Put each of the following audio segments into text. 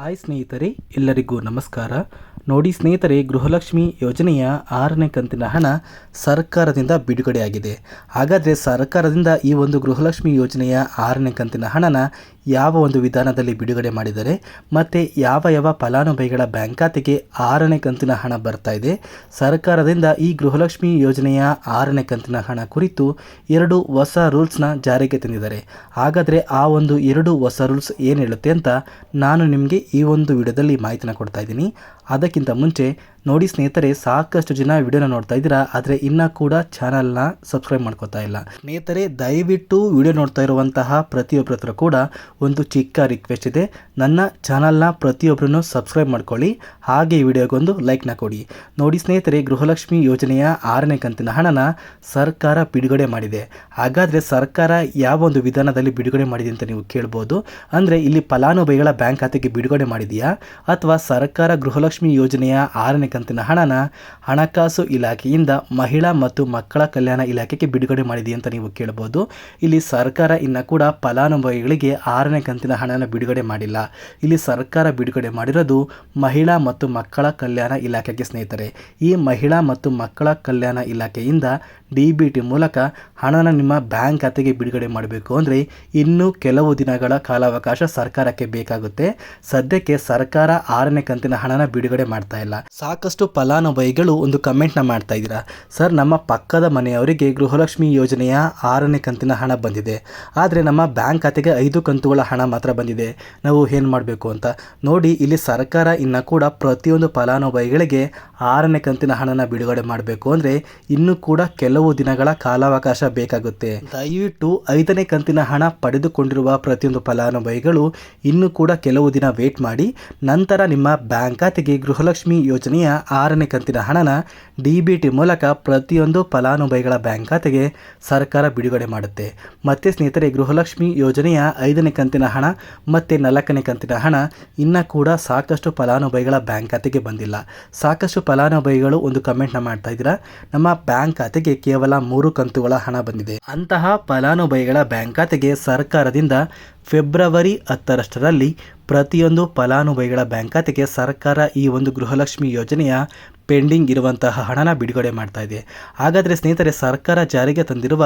Hi ಸ್ನೇಹಿತರೆ, ಎಲ್ಲರಿಗೂ ನಮಸ್ಕಾರ. ನೋಡಿ ಸ್ನೇಹಿತರೆ, ಗೃಹಲಕ್ಷ್ಮಿ ಯೋಜನೆಯ ಆರನೇ ಕಂತಿನ ಹಣ ಸರ್ಕಾರದಿಂದ ಬಿಡುಗಡೆಯಾಗಿದೆ. ಹಾಗಾದರೆ ಸರ್ಕಾರದಿಂದ ಈ ಒಂದು ಗೃಹಲಕ್ಷ್ಮಿ ಯೋಜನೆಯ ಆರನೇ ಕಂತಿನ ಹಣನ ಯಾವ ಒಂದು ವಿಧಾನದಲ್ಲಿ ಬಿಡುಗಡೆ ಮಾಡಿದರೆ, ಮತ್ತು ಯಾವ ಯಾವ ಫಲಾನುಭವಿಗಳ ಬ್ಯಾಂಕ್ ಖಾತೆಗೆ ಆರನೇ ಕಂತಿನ ಹಣ ಬರ್ತಾ ಇದೆ, ಸರ್ಕಾರದಿಂದ ಈ ಗೃಹಲಕ್ಷ್ಮಿ ಯೋಜನೆಯ ಆರನೇ ಕಂತಿನ ಹಣ ಕುರಿತು ಎರಡು ಹೊಸ ರೂಲ್ಸ್ನ ಜಾರಿಗೆ ತಂದಿದ್ದಾರೆ. ಹಾಗಾದರೆ ಆ ಒಂದು ಎರಡು ಹೊಸ ರೂಲ್ಸ್ ಏನು ಹೇಳುತ್ತೆ ಅಂತ ನಾನು ನಿಮಗೆ ಈ ಒಂದು ವಿಡಿಯೋದಲ್ಲಿ ಮಾಹಿತಿನ ಕೊಡ್ತಾ ಇದ್ದೀನಿ. ಅದಕ್ಕಿಂತ ಮುಂಚೆ ನೋಡಿ ಸ್ನೇಹಿತರೆ, ಸಾಕಷ್ಟು ಜನ ವಿಡಿಯೋನ ನೋಡ್ತಾ ಇದ್ದೀರಾ, ಆದರೆ ಇನ್ನೂ ಕೂಡ ಚಾನಲ್ನ ಸಬ್ಸ್ಕ್ರೈಬ್ ಮಾಡ್ಕೋತಾ ಇಲ್ಲ. ಸ್ನೇಹಿತರೆ, ದಯವಿಟ್ಟು ವಿಡಿಯೋ ನೋಡ್ತಾ ಇರುವಂತಹ ಪ್ರತಿಯೊಬ್ಬರ ಹತ್ರ ಕೂಡ ಒಂದು ಚಿಕ್ಕ ರಿಕ್ವೆಸ್ಟ್ ಇದೆ. ನನ್ನ ಚಾನಲ್ನ ಪ್ರತಿಯೊಬ್ಬರನ್ನು ಸಬ್ಸ್ಕ್ರೈಬ್ ಮಾಡ್ಕೊಳ್ಳಿ, ಹಾಗೆ ಈ ವಿಡಿಯೋಗೊಂದು ಲೈಕ್ನ ಕೊಡಿ. ನೋಡಿ ಸ್ನೇಹಿತರೆ, ಗೃಹಲಕ್ಷ್ಮಿ ಯೋಜನೆಯ ಆರನೇ ಕಂತಿನ ಹಣನ ಸರ್ಕಾರ ಬಿಡುಗಡೆ ಮಾಡಿದೆ. ಹಾಗಾದರೆ ಸರ್ಕಾರ ಯಾವ ಒಂದು ವಿಧಾನದಲ್ಲಿ ಬಿಡುಗಡೆ ಮಾಡಿದೆ ಅಂತ ನೀವು ಕೇಳ್ಬೋದು? ಅಂದರೆ ಇಲ್ಲಿ ಫಲಾನುಭವಿಗಳ ಬ್ಯಾಂಕ್ ಖಾತೆಗೆ ಬಿಡುಗಡೆ ಮಾಡಿದೆಯಾ? ಅಥವಾ ಸರ್ಕಾರ ಗೃಹಲಕ್ಷ್ಮಿ ಯೋಜನೆಯ ಆರನೇ ಕಂತಿನ ಹಣನ ಹಣಕಾಸು ಇಲಾಖೆಯಿಂದ ಮಹಿಳಾ ಮತ್ತು ಮಕ್ಕಳ ಕಲ್ಯಾಣ ಇಲಾಖೆಗೆ ಬಿಡುಗಡೆ ಮಾಡಿದೆ ಅಂತ ನೀವು ಕೇಳ್ಬೋದು. ಇಲ್ಲಿ ಸರ್ಕಾರ ಇನ್ನು ಕೂಡ ಫಲಾನುಭವಿಗಳಿಗೆ ಆರನೇ ಕಂತಿನ ಹಣನ ಬಿಡುಗಡೆ ಮಾಡಿಲ್ಲ. ಇಲ್ಲಿ ಸರ್ಕಾರ ಬಿಡುಗಡೆ ಮಾಡಿರೋದು ಮಹಿಳಾ ಮತ್ತು ಮಕ್ಕಳ ಕಲ್ಯಾಣ ಇಲಾಖೆಗೆ ಸ್ನೇಹಿತರೆ. ಈ ಮಹಿಳಾ ಮತ್ತು ಮಕ್ಕಳ ಕಲ್ಯಾಣ ಇಲಾಖೆಯಿಂದ ಡಿ ಬಿ ಟಿ ಮೂಲಕ ಹಣನ ನಿಮ್ಮ ಬ್ಯಾಂಕ್ ಖಾತೆಗೆ ಬಿಡುಗಡೆ ಮಾಡಬೇಕು ಅಂದರೆ ಇನ್ನೂ ಕೆಲವು ದಿನಗಳ ಕಾಲಾವಕಾಶ ಸರ್ಕಾರಕ್ಕೆ ಬೇಕಾಗುತ್ತೆ. ಸದ್ಯಕ್ಕೆ ಸರ್ಕಾರ ಆರನೇ ಕಂತಿನ ಹಣನ ಬಿಡುಗಡೆ ಮಾಡ್ತಾ ಇಲ್ಲ. ಸಾಕಷ್ಟು ಫಲಾನುಭವಿಗಳು ಒಂದು ಕಮೆಂಟ್ನ ಮಾಡ್ತಾ ಇದ್ದೀರಾ. ಸರ್, ನಮ್ಮ ಪಕ್ಕದ ಮನೆಯವರಿಗೆ ಗೃಹಲಕ್ಷ್ಮಿ ಯೋಜನೆಯ ಆರನೇ ಕಂತಿನ ಹಣ ಬಂದಿದೆ. ಆದರೆ ನಮ್ಮ ಬ್ಯಾಂಕ್ ಖಾತೆಗೆ ಐದು ಕಂತುಗಳ ಹಣ ಮಾತ್ರ ಬಂದಿದೆ. ನಾವು ಏನು ಮಾಡಬೇಕು ಅಂತ? ನೋಡಿ, ಇಲ್ಲಿ ಸರ್ಕಾರ ಇನ್ನು ಕೂಡ ಪ್ರತಿಯೊಂದು ಫಲಾನುಭವಿಗಳಿಗೆ ಆರನೇ ಕಂತಿನ ಹಣನ ಬಿಡುಗಡೆ ಮಾಡಬೇಕು ಅಂದರೆ ಇನ್ನೂ ಕೂಡ ಕೆಲವು ದಿನಗಳ ಕಾಲಾವಕಾಶ ಬೇಕಾಗುತ್ತೆ. ದಯವಿಟ್ಟು ಐದನೇ ಕಂತಿನ ಹಣ ಪಡೆದುಕೊಂಡಿರುವ ಪ್ರತಿಯೊಂದು ಫಲಾನುಭವಿಗಳು ಇನ್ನೂ ಕೂಡ ಕೆಲವು ದಿನ ವೇಟ್ ಮಾಡಿ, ನಂತರ ನಿಮ್ಮ ಬ್ಯಾಂಕ್ ಖಾತೆಗೆ ಗೃಹಲಕ್ಷ್ಮಿ ಯೋಜನೆಯ ಆರನೇ ಕಂತಿನ ಹಣನ ಡಿ ಬಿ ಟಿ ಮೂಲಕ ಪ್ರತಿಯೊಂದು ಫಲಾನುಭವಿಗಳ ಬ್ಯಾಂಕ್ ಖಾತೆಗೆ ಸರ್ಕಾರ ಬಿಡುಗಡೆ ಮಾಡುತ್ತೆ. ಮತ್ತೆ ಸ್ನೇಹಿತರೆ, ಗೃಹಲಕ್ಷ್ಮಿ ಯೋಜನೆಯ ಐದನೇ ಕಂತಿನ ಹಣ, ಮತ್ತೆ ನಾಲ್ಕನೇ ಕಂತಿನ ಹಣ ಇನ್ನೂ ಕೂಡ ಸಾಕಷ್ಟು ಫಲಾನುಭವಿಗಳ ಬ್ಯಾಂಕ್ ಖಾತೆಗೆ ಬಂದಿಲ್ಲ. ಸಾಕಷ್ಟು ಫಲಾನುಭವಿಗಳು ಒಂದು ಕಮೆಂಟ್ನ ಮಾಡ್ತಾ ಇದ್ದೀರಾ, ನಮ್ಮ ಬ್ಯಾಂಕ್ ಖಾತೆಗೆ ಕೇವಲ ಮೂರು ಕಂತುಗಳ ಹಣ ಬಂದಿದೆ. ಅಂತಹ ಫಲಾನುಭವಿಗಳ ಬ್ಯಾಂಕ್ ಖಾತೆಗೆ ಸರ್ಕಾರದಿಂದ ಫೆಬ್ರವರಿ ಹತ್ತರಷ್ಟರಲ್ಲಿ ಪ್ರತಿಯೊಂದು ಫಲಾನುಭವಿಗಳ ಬ್ಯಾಂಕ್ ಖಾತೆಗೆ ಸರ್ಕಾರ ಈ ಒಂದು ಗೃಹಲಕ್ಷ್ಮಿ ಯೋಜನೆಯ ಪೆಂಡಿಂಗ್ ಇರುವಂತಹ ಹಣನ ಬಿಡುಗಡೆ ಮಾಡ್ತಾ ಇದೆ. ಹಾಗಾದರೆ ಸ್ನೇಹಿತರೆ, ಸರ್ಕಾರ ಜಾರಿಗೆ ತಂದಿರುವ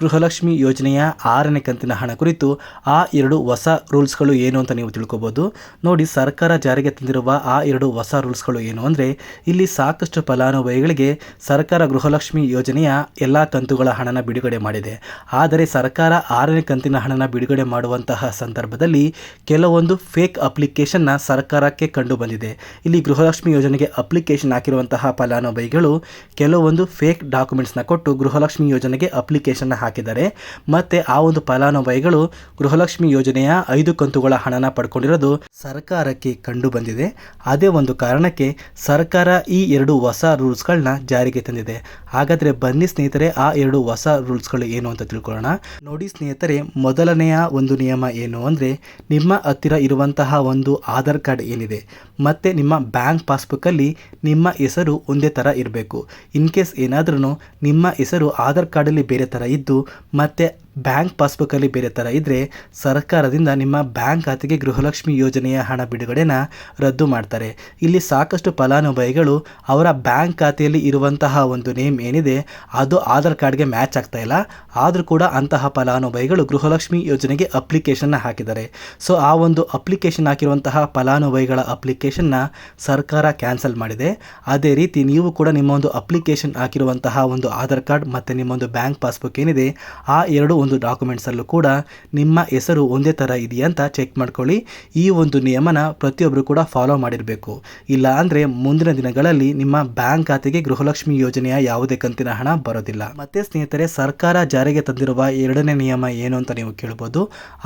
ಗೃಹಲಕ್ಷ್ಮಿ ಯೋಜನೆಯ ಆರನೇ ಕಂತಿನ ಹಣ ಕುರಿತು ಆ ಎರಡು ಹೊಸ ರೂಲ್ಸ್ಗಳು ಏನು ಅಂತ ನೀವು ತಿಳ್ಕೊಬೋದು. ನೋಡಿ, ಸರ್ಕಾರ ಜಾರಿಗೆ ತಂದಿರುವ ಆ ಎರಡು ಹೊಸ ರೂಲ್ಸ್ಗಳು ಏನು ಅಂದರೆ, ಇಲ್ಲಿ ಸಾಕಷ್ಟು ಫಲಾನುಭವಿಗಳಿಗೆ ಸರ್ಕಾರ ಗೃಹಲಕ್ಷ್ಮಿ ಯೋಜನೆಯ ಎಲ್ಲ ಕಂತುಗಳ ಹಣನ ಬಿಡುಗಡೆ ಮಾಡಿದೆ. ಆದರೆ ಸರ್ಕಾರ ಆರನೇ ಕಂತಿನ ಹಣನ ಬಿಡುಗಡೆ ಮಾಡುವಂತಹ ಸಂದರ್ಭದಲ್ಲಿ ಕೆಲವೊಂದು ಫೇಕ್ ಅಪ್ಲಿಕೇಶನ್ನ ಸರ್ಕಾರಕ್ಕೆ ಕಂಡು ಬಂದಿದೆ ಇಲ್ಲಿ ಗೃಹಲಕ್ಷ್ಮಿ ಯೋಜನೆಗೆ ಅಪ್ಲಿಕೇಶನ್ ಹಾಕಿರುವಂತಹ ಫಲಾನುಭವಿಗಳು ಕೆಲವೊಂದು ಫೇಕ್ ಡಾಕ್ಯುಮೆಂಟ್ಸ್ನ ಕೊಟ್ಟು ಗೃಹಲಕ್ಷ್ಮಿ ಯೋಜನೆಗೆ ಅಪ್ಲಿಕೇಶನ್ನ ಹಾಕಿದ್ದಾರೆ. ಮತ್ತು ಆ ಒಂದು ಫಲಾನುಭವಿಗಳು ಗೃಹಲಕ್ಷ್ಮಿ ಯೋಜನೆಯ ಐದು ಕಂತುಗಳ ಹಣನ ಪಡ್ಕೊಂಡಿರೋದು ಸರ್ಕಾರಕ್ಕೆ ಕಂಡು ಬಂದಿದೆ ಅದೇ ಒಂದು ಕಾರಣಕ್ಕೆ ಸರ್ಕಾರ ಈ ಎರಡು ಹೊಸ ರೂಲ್ಸ್ಗಳನ್ನ ಜಾರಿಗೆ ತಂದಿದೆ. ಹಾಗಾದರೆ ಬನ್ನಿ ಸ್ನೇಹಿತರೆ, ಆ ಎರಡು ಹೊಸ ರೂಲ್ಸ್ಗಳು ಏನು ಅಂತ ತಿಳ್ಕೊಳ್ಳೋಣ. ನೋಡಿ ಸ್ನೇಹಿತರೆ, ಮೊದಲನೆಯ ಒಂದು ನಿಯಮ ಏನು ಅಂದರೆ, ನಿಮ್ಮ ಹತ್ತಿರ ಇರುವಂತಹ ಒಂದು ಆಧಾರ್ ಕಾರ್ಡ್ ಏನಿದೆ, ಮತ್ತು ನಿಮ್ಮ ಬ್ಯಾಂಕ್ ಪಾಸ್ಬುಕ್ಕಲ್ಲಿ ನಿಮ್ಮ ಹೆಸರು ಒಂದೇ ಥರ ಇರಬೇಕು. ಇನ್ ಕೇಸ್ ಏನಾದ್ರೂ ನಿಮ್ಮ ಹೆಸರು ಆಧಾರ್ ಕಾರ್ಡಲ್ಲಿ ಬೇರೆ ಥರ ಇದ್ದು, ಮತ್ತು ಬ್ಯಾಂಕ್ ಪಾಸ್ಬುಕ್ಕಲ್ಲಿ ಬೇರೆ ಥರ ಇದ್ದರೆ ಸರ್ಕಾರದಿಂದ ನಿಮ್ಮ ಬ್ಯಾಂಕ್ ಖಾತೆಗೆ ಗೃಹಲಕ್ಷ್ಮಿ ಯೋಜನೆಯ ಹಣ ಬಿಡುಗಡೆನ ರದ್ದು ಮಾಡ್ತಾರೆ. ಇಲ್ಲಿ ಸಾಕಷ್ಟು ಫಲಾನುಭವಿಗಳು ಅವರ ಬ್ಯಾಂಕ್ ಖಾತೆಯಲ್ಲಿ ಇರುವಂತಹ ಒಂದು ನೇಮ್ ಏನಿದೆ, ಅದು ಆಧಾರ್ ಕಾರ್ಡ್ಗೆ ಮ್ಯಾಚ್ ಆಗ್ತಾ ಇಲ್ಲ. ಆದರೂ ಕೂಡ ಅಂತಹ ಫಲಾನುಭವಿಗಳು ಗೃಹಲಕ್ಷ್ಮಿ ಯೋಜನೆಗೆ ಅಪ್ಲಿಕೇಶನ್ನ ಹಾಕಿದ್ದಾರೆ. ಸೊ, ಆ ಒಂದು ಅಪ್ಲಿಕೇಶನ್ ಹಾಕಿರುವಂತಹ ಫಲಾನುಭವಿಗಳ ಅಪ್ಲಿಕೇಶನ್ನ ಸರ್ಕಾರ ಕ್ಯಾನ್ಸಲ್ ಮಾಡಿದೆ. ಅದೇ ರೀತಿ ನೀವು ಕೂಡ ನಿಮ್ಮ ಒಂದು ಅಪ್ಲಿಕೇಶನ್ ಹಾಕಿರುವಂತಹ ಒಂದು ಆಧಾರ್ ಕಾರ್ಡ್ ಮತ್ತು ನಿಮ್ಮೊಂದು ಬ್ಯಾಂಕ್ ಪಾಸ್ಬುಕ್ ಏನಿದೆ, ಆ ಎರಡು ಒಂದು ಡಾಕ್ಯುಮೆಂಟ್ಸಲ್ಲೂ ಕೂಡ ನಿಮ್ಮ ಹೆಸರು ಒಂದೇ ಥರ ಇದೆಯಾ ಅಂತ ಚೆಕ್ ಮಾಡ್ಕೊಳ್ಳಿ. ಈ ಒಂದು ನಿಯಮನ ಪ್ರತಿಯೊಬ್ಬರು ಕೂಡ ಫಾಲೋ ಮಾಡಿರಬೇಕು. ಇಲ್ಲ ಅಂದರೆ ಮುಂದಿನ ದಿನಗಳಲ್ಲಿ ನಿಮ್ಮ ಬ್ಯಾಂಕ್ ಖಾತೆಗೆ ಗೃಹಲಕ್ಷ್ಮಿ ಯೋಜನೆಯ ಯಾವುದೇ ಕಂತಿನ ಹಣ ಬರೋದಿಲ್ಲ. ಮತ್ತೆ ಸ್ನೇಹಿತರೆ, ಸರ್ಕಾರ ಜಾರಿಗೆ ತಂದಿರುವ ಎರಡನೇ ನಿಯಮ ಏನು ಅಂತ ನೀವು ಕೇಳ್ಬೋದು.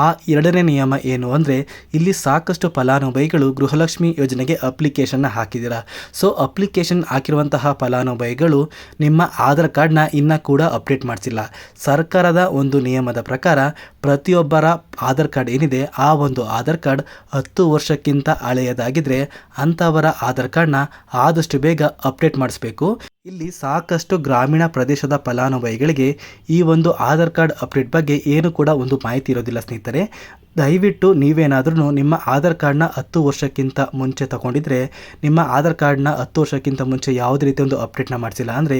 ಆ ಎರಡನೇ ನಿಯಮ ಏನು ಅಂದರೆ, ಇಲ್ಲಿ ಸಾಕಷ್ಟು ಫಲಾನುಭವಿಗಳು ಗೃಹಲಕ್ಷ್ಮಿ ಯೋಜನೆಗೆ ಅಪ್ಲಿಕೇಶನ್ನ ಹಾಕಿದ್ದೀರಾ. ಸೊ ಅಪ್ಲಿಕೇಶನ್ ಹಾಕಿರುವಂತಹ ಫಲಾನುಭವಿಗಳು ನಿಮ್ಮ ಆಧಾರ್ ಕಾರ್ಡ್ನ ಇನ್ನೂ ಕೂಡ ಅಪ್ಡೇಟ್ ಮಾಡಿಸಿಲ್ಲ. ಸರ್ಕಾರದ ಒಂದು ನಿಯಮದ ಪ್ರಕಾರ ಪ್ರತಿಯೊಬ್ಬರ ಆಧಾರ್ ಕಾರ್ಡ್ ಏನಿದೆ, ಆ ಒಂದು ಆಧಾರ್ ಕಾರ್ಡ್ ಹತ್ತು ವರ್ಷಕ್ಕಿಂತ ಹಳೆಯದಾಗಿದ್ದರೆ ಅಂಥವರ ಆಧಾರ್ ಕಾರ್ಡ್ನ ಆದಷ್ಟು ಬೇಗ ಅಪ್ಡೇಟ್ ಮಾಡಿಸ್ಬೇಕು. ಇಲ್ಲಿ ಸಾಕಷ್ಟು ಗ್ರಾಮೀಣ ಪ್ರದೇಶದ ಫಲಾನುಭವಿಗಳಿಗೆ ಈ ಒಂದು ಆಧಾರ್ ಕಾರ್ಡ್ ಅಪ್ಡೇಟ್ ಬಗ್ಗೆ ಏನು ಕೂಡ ಒಂದು ಮಾಹಿತಿ ಇರೋದಿಲ್ಲ ಸ್ನೇಹಿತರೆ. ದಯವಿಟ್ಟು ನೀವೇನಾದ್ರೂ ನಿಮ್ಮ ಆಧಾರ್ ಕಾರ್ಡ್ನ ಹತ್ತು ವರ್ಷಕ್ಕಿಂತ ಮುಂಚೆ ತಗೊಂಡಿದ್ರೆ, ನಿಮ್ಮ ಆಧಾರ್ ಕಾರ್ಡ್ನ ಹತ್ತು ವರ್ಷಕ್ಕಿಂತ ಮುಂಚೆ ಯಾವುದೇ ರೀತಿ ಒಂದು ಅಪ್ಡೇಟ್ನ ಮಾಡಿಸಿಲ್ಲ ಅಂದರೆ,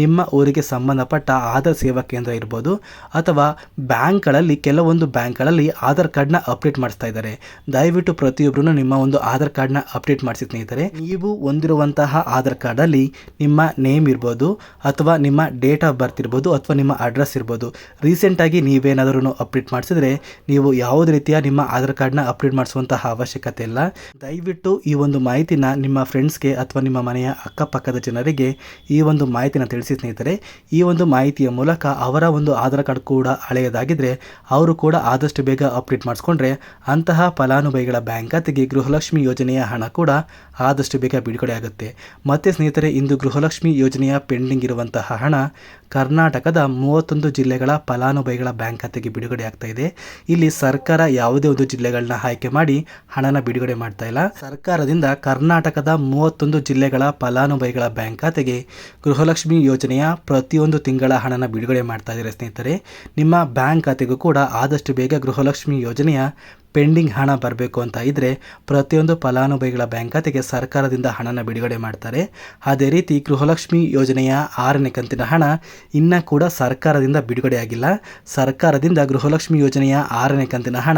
ನಿಮ್ಮ ಊರಿಗೆ ಸಂಬಂಧಪಟ್ಟ ಆಧಾರ್ ಸೇವಾ ಕೇಂದ್ರ ಇರ್ಬೋದು, ಅಥವಾ ಬ್ಯಾಂಕ್ಗಳಲ್ಲಿ, ಕೆಲವೊಂದು ಬ್ಯಾಂಕ್ಗಳಲ್ಲಿ ಆಧಾರ್ ಕಾರ್ಡ್ನ ಅಪ್ಡೇಟ್ ಮಾಡಿಸ್ತಾ ಇದ್ದಾರೆ. ದಯವಿಟ್ಟು ಪ್ರತಿಯೊಬ್ಬರೂ ನಿಮ್ಮ ಒಂದು ಆಧಾರ್ ಕಾರ್ಡ್ನ ಅಪ್ಡೇಟ್ ಮಾಡಿಸಿ ಸ್ನೇಹಿತರೆ, ನೀವು ಹೊಂದಿರುವಂತಹ ಆಧಾರ್ ಕಾರ್ಡಲ್ಲಿ ನಿಮ್ಮ ನೇಮ್ ಇರ್ಬೋದು, ಅಥವಾ ನಿಮ್ಮ ಡೇಟ್ ಆಫ್ ಬರ್ತ್ ಇರ್ಬೋದು, ಅಥವಾ ನಿಮ್ಮ ಅಡ್ರೆಸ್ ಇರ್ಬೋದು. ರೀಸೆಂಟಾಗಿ ನೀವೇನಾದ್ರೂ ಅಪ್ಡೇಟ್ ಮಾಡಿಸಿದ್ರೆ, ನೀವು ಯಾವುದೇ ರೀತಿಯ ನಿಮ್ಮ ಆಧಾರ್ ಕಾರ್ಡ್ನ ಅಪ್ಡೇಟ್ ಮಾಡಿಸುವಂತಹ ಅವಶ್ಯಕತೆ ಇಲ್ಲ. ದಯವಿಟ್ಟು ಈ ಒಂದು ಮಾಹಿತಿನ ನಿಮ್ಮ ಫ್ರೆಂಡ್ಸ್ಗೆ ಅಥವಾ ನಿಮ್ಮ ಮನೆಯ ಅಕ್ಕಪಕ್ಕದ ಜನರಿಗೆ ಈ ಒಂದು ಮಾಹಿತಿನ ತಿಳಿಸಿ ಸ್ನೇಹಿತರೆ. ಈ ಒಂದು ಮಾಹಿತಿಯ ಮೂಲಕ ಅವರ ಒಂದು ಆಧಾರ್ ಕಾರ್ಡ್ ಕೂಡ ಹಳೆಯದಾಗಿದ್ದರೆ ಅವರು ಕೂಡ ಆದಷ್ಟು ಬೇಗ ಅಪ್ಡೇಟ್ ಮಾಡಿಸ್ಕೊಂಡ್ರೆ ಅಂತಹ ಫಲಾನುಭವಿಗಳ ಬ್ಯಾಂಕ್ ಖಾತೆಗೆ ಗೃಹಲಕ್ಷ್ಮಿ ಯೋಜನೆಯ ಹಣ ಕೂಡ ಆದಷ್ಟು ಬೇಗ ಬಿಡುಗಡೆ ಆಗುತ್ತೆ. ಮತ್ತೆ ಸ್ನೇಹಿತರೆ, ಇಂದು ಗೃಹಲಕ್ಷ್ಮಿ ಯೋಜನೆಯ ಪೆಂಡಿಂಗ್ ಇರುವಂತಹ ಹಣ ಕರ್ನಾಟಕದ ಮೂವತ್ತೊಂದು ಜಿಲ್ಲೆಗಳ ಫಲಾನುಭವಿಗಳ ಬ್ಯಾಂಕ್ ಖಾತೆಗೆ ಬಿಡುಗಡೆ ಆಗ್ತಾ ಇದೆ. ಇಲ್ಲಿ ಸರ್ಕಾರ ಯಾವುದೇ ಒಂದು ಜಿಲ್ಲೆಗಳನ್ನ ಆಯ್ಕೆ ಮಾಡಿ ಹಣನ ಬಿಡುಗಡೆ ಮಾಡ್ತಾ ಇಲ್ಲ. ಸರ್ಕಾರದಿಂದ ಕರ್ನಾಟಕದ ಮೂವತ್ತೊಂದು ಜಿಲ್ಲೆಗಳ ಫಲಾನುಭವಿಗಳ ಬ್ಯಾಂಕ್ ಖಾತೆಗೆ ಗೃಹಲಕ್ಷ್ಮಿ ಯೋಜನೆಯ ಪ್ರತಿಯೊಂದು ತಿಂಗಳ ಹಣನ ಬಿಡುಗಡೆ ಮಾಡ್ತಾ ಇದ್ದಾರೆ ಸ್ನೇಹಿತರೆ. ನಿಮ್ಮ ಬ್ಯಾಂಕ್ ಖಾತೆಗೂ ಕೂಡ ಆದಷ್ಟು ಬೇಗ ಗೃಹಲಕ್ಷ್ಮಿ ಯೋಜನೆಯ ಪೆಂಡಿಂಗ್ ಹಣ ಬರಬೇಕು ಅಂತ ಇದ್ದರೆ ಪ್ರತಿಯೊಂದು ಫಲಾನುಭವಿಗಳ ಬ್ಯಾಂಕ್ ಖಾತೆಗೆ ಸರ್ಕಾರದಿಂದ ಹಣನ ಬಿಡುಗಡೆ ಮಾಡ್ತಾರೆ. ಅದೇ ರೀತಿ ಗೃಹಲಕ್ಷ್ಮಿ ಯೋಜನೆಯ ಆರನೇ ಕಂತಿನ ಹಣ ಇನ್ನೂ ಕೂಡ ಸರ್ಕಾರದಿಂದ ಬಿಡುಗಡೆ ಆಗಿಲ್ಲ. ಸರ್ಕಾರದಿಂದ ಗೃಹಲಕ್ಷ್ಮಿ ಯೋಜನೆಯ ಆರನೇ ಕಂತಿನ ಹಣ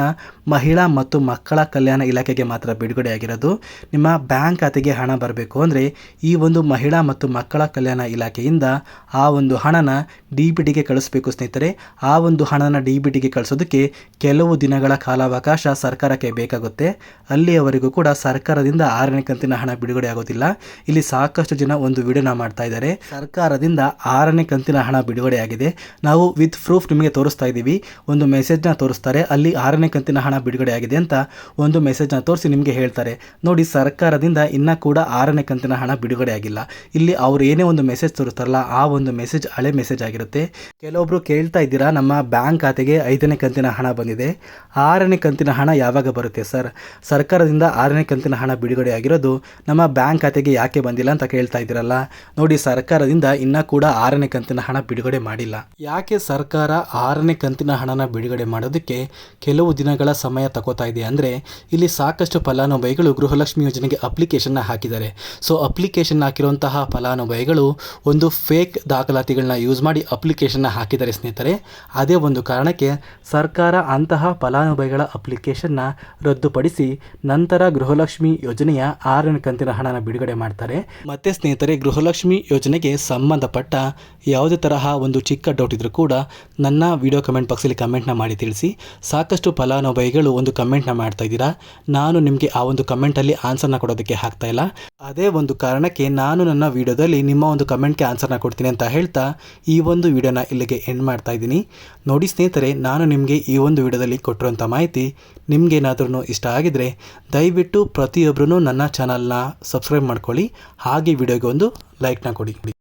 ಮಹಿಳಾ ಮತ್ತು ಮಕ್ಕಳ ಕಲ್ಯಾಣ ಇಲಾಖೆಗೆ ಮಾತ್ರ ಬಿಡುಗಡೆಯಾಗಿರೋದು. ನಿಮ್ಮ ಬ್ಯಾಂಕ್ ಖಾತೆಗೆ ಹಣ ಬರಬೇಕು ಅಂದರೆ ಈ ಒಂದು ಮಹಿಳಾ ಮತ್ತು ಮಕ್ಕಳ ಕಲ್ಯಾಣ ಇಲಾಖೆಯಿಂದ ಆ ಒಂದು ಹಣನ ಡಿ ಬಿ ಟಿಗೆ ಕಳಿಸ್ಬೇಕು ಸ್ನೇಹಿತರೆ, ಆ ಒಂದು ಹಣನ ಡಿ ಬಿ ಟಿಗೆ ಕಳಿಸೋದಕ್ಕೆ ಕೆಲವು ದಿನಗಳ ಕಾಲಾವಕಾಶ ಸರ್ಕಾರಕ್ಕೆ ಬೇಕಾಗುತ್ತೆ. ಅಲ್ಲಿಯವರೆಗೂ ಕೂಡ ಸರ್ಕಾರದಿಂದ ಆರನೇ ಕಂತಿನ ಹಣ ಬಿಡುಗಡೆ ಆಗೋದಿಲ್ಲ. ಇಲ್ಲಿ ಸಾಕಷ್ಟು ಜನ ಒಂದು ವಿಡಿಯೋನ ಮಾಡ್ತಾ ಇದ್ದಾರೆ. ಸರ್ಕಾರದಿಂದ ಆರನೇ ಕಂತಿನ ಹಣ ಬಿಡುಗಡೆ ಆಗಿದೆ. ನಾವು ವಿತ್ ಪ್ರೂಫ್ ನಿಮಗೆ ತೋರಿಸ್ತಾ ಇದ್ದೀವಿ. ಒಂದು ಮೆಸೇಜ್ನ ತೋರಿಸ್ತಾರೆ. ಅಲ್ಲಿ ಆರನೇ ಕಂತಿನ ಹಣ ಬಿಡುಗಡೆ ಆಗಿದೆ ಅಂತ ಒಂದು ಮೆಸೇಜ್ನ ತೋರಿಸಿ ನಿಮಗೆ ಹೇಳ್ತಾರೆ. ನೋಡಿ, ಸರ್ಕಾರದಿಂದ ಇನ್ನೂ ಕೂಡ ಆರನೇ ಕಂತಿನ ಹಣ ಬಿಡುಗಡೆ ಆಗಿಲ್ಲ. ಇಲ್ಲಿ ಅವ್ರು ಏನೇ ಒಂದು ಮೆಸೇಜ್ ತೋರಿಸ್ತಾರಲ್ಲ, ಆ ಒಂದು ಮೆಸೇಜ್ ಹಳೆ ಮೆಸೇಜ್ ಆಗಿರುತ್ತೆ ಕೆಲವೊಬ್ರು ಕೇಳ್ತಾ ಇದ್ದೀರಾ, ನಮ್ಮ ಬ್ಯಾಂಕ್ ಖಾತೆಗೆ ಐದನೇ ಕಂತಿನ ಹಣ ಬಂದಿದೆ. ಆರನೇ ಕಂತಿನ ಹಣ ಯಾವಾಗ ಬರುತ್ತೆ ಸರ್? ಸರ್ಕಾರದಿಂದ ಆರನೇ ಕಂತಿನ ಹಣ ಬಿಡುಗಡೆ ಆಗಿರೋದು ನಮ್ಮ ಬ್ಯಾಂಕ್ ಖಾತೆಗೆ ಯಾಕೆ ಬಂದಿಲ್ಲ ಅಂತ ಕೇಳ್ತಾ ಇದ್ದೀರಲ್ಲ? ನೋಡಿ, ಸರ್ಕಾರದಿಂದ ಇನ್ನೂ ಕೂಡ ಆರನೇ ಕಂತಿನ ಹಣ ಬಿಡುಗಡೆ ಮಾಡಿಲ್ಲ. ಯಾಕೆ ಸರ್ಕಾರ ಆರನೇ ಕಂತಿನ ಹಣನ ಬಿಡುಗಡೆ ಮಾಡೋದಕ್ಕೆ ಕೆಲವು ದಿನಗಳ ಸಮಯ ತಗೋತಾ ಇದೆ ಅಂದರೆ, ಇಲ್ಲಿ ಸಾಕಷ್ಟು ಫಲಾನುಭವಿಗಳು ಗೃಹಲಕ್ಷ್ಮಿ ಯೋಜನೆಗೆ ಅಪ್ಲಿಕೇಶನ್ನ ಹಾಕಿದ್ದಾರೆ. ಸೊ, ಅಪ್ಲಿಕೇಶನ್ ಹಾಕಿರುವಂತಹ ಫಲಾನುಭವಿಗಳು ಒಂದು ಫೇಕ್ ದಾಖಲಾತಿಗಳನ್ನ ಯೂಸ್ ಮಾಡಿ ಅಪ್ಲಿಕೇಶನ್ನ ಹಾಕಿದ್ದಾರೆ ಸ್ನೇಹಿತರೆ. ಅದೇ ಒಂದು ಕಾರಣಕ್ಕೆ ಸರ್ಕಾರ ಅಂತಹ ಫಲಾನುಭವಿಗಳ ಅಪ್ಲಿಕೇಶನ್ನ ರದ್ದುಪಡಿಸಿ ನಂತರ ಗೃಹಲಕ್ಷ್ಮಿ ಯೋಜನೆಯ ಆರನೇ ಕಂತಿನ ಹಣನ ಬಿಡುಗಡೆ ಮಾಡ್ತಾರೆ. ಮತ್ತೆ ಸ್ನೇಹಿತರೆ, ಗೃಹಲಕ್ಷ್ಮಿ ಯೋಜನೆಗೆ ಸಂಬಂಧಪಟ್ಟ ಯಾವುದೇ ತರಹ ಒಂದು ಚಿಕ್ಕ ಡೌಟ್ ಇದ್ರೂ ಕೂಡ ನನ್ನ ವಿಡಿಯೋ ಕಮೆಂಟ್ ಬಾಕ್ಸಲ್ಲಿ ಕಮೆಂಟ್ನ ಮಾಡಿ ತಿಳಿಸಿ. ಸಾಕಷ್ಟು ಫಲಾನುಭವಿಗಳು ಒಂದು ಕಮೆಂಟ್ನ ಮಾಡ್ತಾ ಇದ್ದೀರಾ? ನಾನು ನಿಮಗೆ ಆ ಒಂದು ಕಮೆಂಟಲ್ಲಿ ಆನ್ಸರ್ನ ಕೊಡೋದಕ್ಕೆ ಆಗ್ತಾ ಇಲ್ಲ. ಅದೇ ಒಂದು ಕಾರಣಕ್ಕೆ ನಾನು ನನ್ನ ವಿಡಿಯೋದಲ್ಲಿ ನಿಮ್ಮ ಒಂದು ಕಮೆಂಟ್ಗೆ ಆನ್ಸರ್ನ ಕೊಡ್ತೀನಿ ಅಂತ ಹೇಳ್ತಾ ಈ ವಿಡಿಯೋನ ಇಲ್ಲಿಗೆ ಎಂಡ್ ಮಾಡ್ತಾ ಇದ್ದೀನಿ. ನೋಡಿ ಸ್ನೇಹಿತರೆ, ನಾನು ನಿಮಗೆ ಈ ಒಂದು ವಿಡಿಯೋದಲ್ಲಿ ಕೊಟ್ಟಿರುವಂಥ ಮಾಹಿತಿ ನಿಮಗೇನಾದ್ರೂ ಇಷ್ಟ ಆಗಿದ್ರೆ ದಯವಿಟ್ಟು ಪ್ರತಿಯೊಬ್ಬರೂ ನನ್ನ ಚಾನಲ್ನ ಸಬ್ಸ್ಕ್ರೈಬ್ ಮಾಡ್ಕೊಳ್ಳಿ. ಹಾಗೆ ವಿಡಿಯೋಗೆ ಒಂದು ಲೈಕ್ನ ಕೊಡಿ.